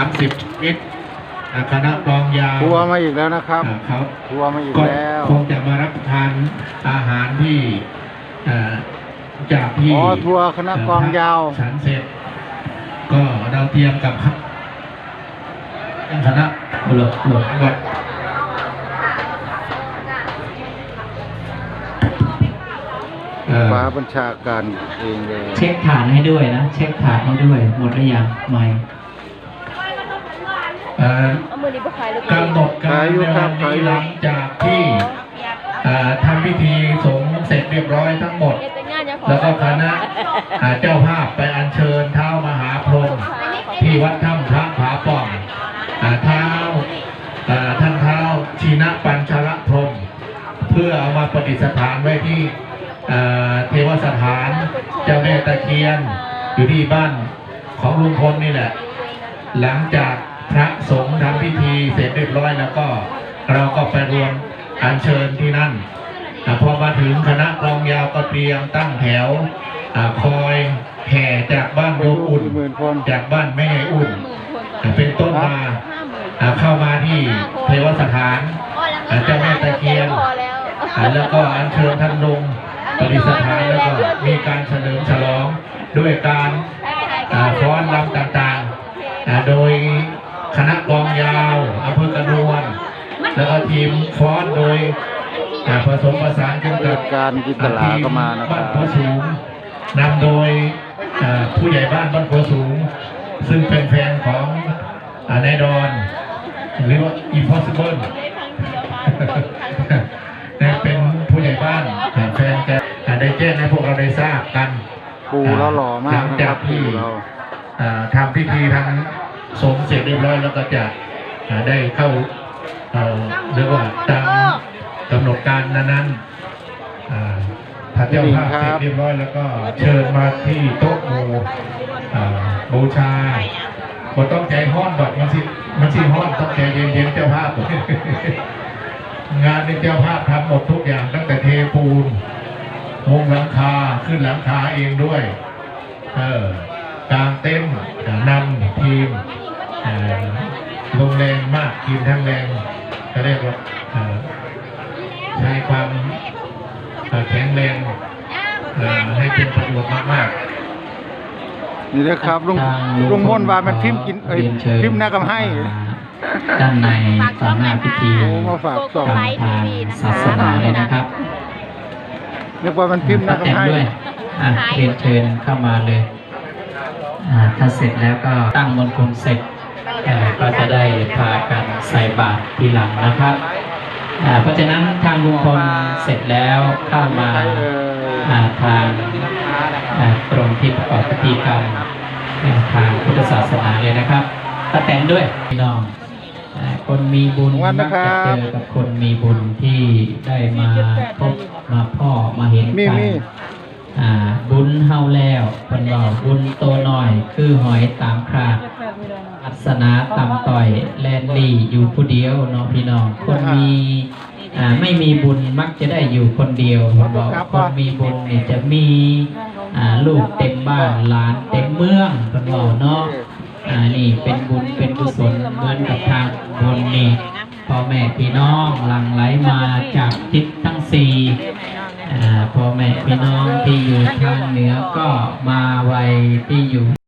ามสิบมิตรอ่าคณะกลองยาวทัวร์มาอีกแล้วนะครับอ่าเขาทัวร์มาอีกก็แล้วคงจะมารับประทานอาหารที่อ่าจากที่อ๋อทัวร์คณะกลองยาวฉันเสร็จ ก็เราเตรียมกับคณะหลบหลบวัดเอ่อฟ้าบัญชาการเองเลย เช็คฐานให้ด้วยนะ เช็คฐานให้ด้วย หมดหรือยังไม่ กำหนดการในวันนี้หลังจากที่เอ่อทำพิธีสงฆ์เสร็จเรียบร้อยทั้งหมดแต่งงานยังขอแล้วก็คณะอ่าเจ้าภาพไปอัญเชิญเท้ามหาพรหมที่วัดถ้ำพระผาป่องอ่าเท้าอ่าท่านเท้าชีนะปัญชระพรหมเพื่อเอามาประดิษฐานไว้ที่อ่าเทวสถานเจ้าแม่ตะเคียนอยู่ที่บ้านของลุงพลนี่แหละ หลังจาก พระสงฆ์ทำพิธีเสร็จเรียบร้อยแล้วก็เราก็ไปรวมอัญเชิญที่นั่นพอมาถึงคณะกองยาวก็เตรียมตั้งแถวอคอยแห่จากบ้านโยอุ่นนจากบ้านแม่อุ่นนเป็นต้นมาเข้ามาที่เทวสถานเจ้าแม่ตะเคียนแล้วก็อัญเชิญท่านลงประดิษฐานแล้วก็มีการเฉลิมฉลองด้วยการฟ้อนรำต่างๆ โดย คณะกลองยาวอำเภอกระนวลแล้วก็ทีมฟ้อนโดยอ่าผสมผสานกันกับการจินตลาก็มานะคบ้ารันบโพสูงนำโดยอ่าผู้ใหญ่บ้านบ้านโพสูง ซึ่งเป็นแฟนของอ่านายดอนหรือว่า impossible นะเป็นผู้ใหญ่บ้านอ่าแฟนแกอ่าได้แจ้งให้พวกเราได้ทราบกันปูเราหล่อมากนะครับปูเราอ่าทำพิธีทาง สงฆ์เสร็จเรียบร้อยแล้วก็จะได้เข้าเรียกว่าตามกำหนดการนั้นๆอ่าถ้าเจ้าภาพเสร็จเรียบร้อยแล้วก็เชิญมาที่โต๊ะหมู่บูชาก็ต้องใจห้อนดอกมันสิมันสิห้อนต้องใจเย็นๆเจ้าภาพ งานในเจ้าภาพทำหมดทุกอย่างตั้งแต่เทปูนมุงหลังคาขึ้นหลังคาเองด้วย เออ กลางเต็นท์อ่านำทีมเอ่อลงแรงมากทีมทั้งแรงก็เรียกว่าเอ่อใช้ความเอ่อแข็งแรงเอ่อให้เป็นประโยชน์มากนี่นะครับลุงทางลุงมนต์ว่ามันพิมพ์กินเอ้ยรีนชิญพิมพ์หน้ากำให้มาด้านในต่อหน้าพิธีโอ้มาฝากส่งทางทางศาสนาเลยนะครับนึกว่ามันพิมพ์หน้าป้าแตนกำให้ด้วยอะเรียนเชิญเข้ามาเลยอ่า ถ้าเสร็จแล้วก็ตั้งมนต์คุณเสร็จเอ่อก็จะได้พากันใส่บาตรทีหลังนะครับอ่าเพราะฉะนั้นทางลุงพลเสร็จแล้วเข้ามาใครเอ่ยอ่าทางอ่ากรมที่ประกอบพิธีกรรมอ่าทางพุทธศาสนาเลยนะครับป้าแตนด้วยพี่น้องอ่าคนมีบุญวันมันะกครัจะบเจอกับคนมีบุญที่ได้มาพบมาพ่อมาเห็นมีกันมี อ่าบุญเฮาแล้วเป็นว่าบุญโตหน่อย คือหอยตามคราดอัศนาต่ำต่อยแลนลี่อยู่ผู้เดียวเนาะพี่น้อง คนมีอ่าไม่มีบุญมักจะได้อยู่คนเดียวผมบอกคนมีบุญเนี่ยจะมีอ่าลูกเต็มบ้านหลานเต็มเมืองเป็นบอกเนาะอ่านี่เป็นบุญเป็นกุศลเหมือนกับทางบนนี่พ่อแม่พี่น้องหลั่งไหลมา ก็มาไวที่อยู่